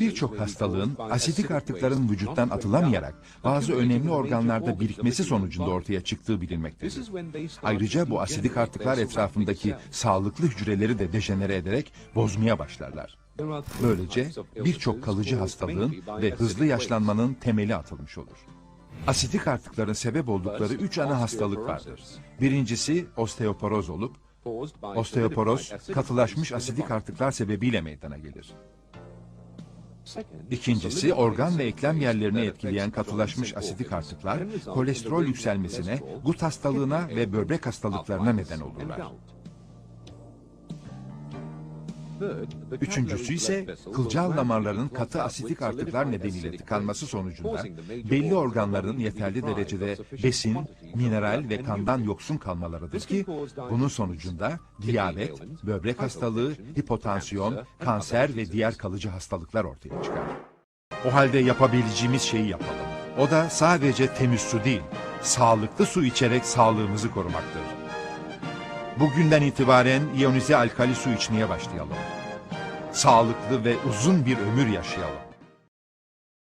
Birçok hastalığın asidik artıkların vücuttan atılamayarak bazı önemli organlarda birikmesi sonucunda ortaya çıktığı bilinmektedir. Ayrıca bu asidik artıklar etrafındaki sağlıklı hücreleri de dejenere ederek bozmaya başlarlar. Böylece birçok kalıcı hastalığın ve hızlı yaşlanmanın temeli atılmış olur. Asidik artıkların sebep oldukları üç ana hastalık vardır. Birincisi osteoporoz olup, osteoporoz katılaşmış asidik artıklar sebebiyle meydana gelir. İkincisi organ ve eklem yerlerini etkileyen katılaşmış asidik artıklar kolesterol yükselmesine, gut hastalığına ve böbrek hastalıklarına neden olurlar. Üçüncüsü ise kılcal damarların katı asitik artıklar nedeniyle tıkanması sonucunda belli organların yeterli derecede besin, mineral ve kandan yoksun kalmalarıdır ki bunun sonucunda diyabet, böbrek hastalığı, hipotansiyon, kanser ve diğer kalıcı hastalıklar ortaya çıkar. O halde yapabileceğimiz şeyi yapalım. O da sadece temiz su değil, sağlıklı su içerek sağlığımızı korumaktır. Bugünden itibaren iyonize alkali su içmeye başlayalım. Sağlıklı ve uzun bir ömür yaşayalım.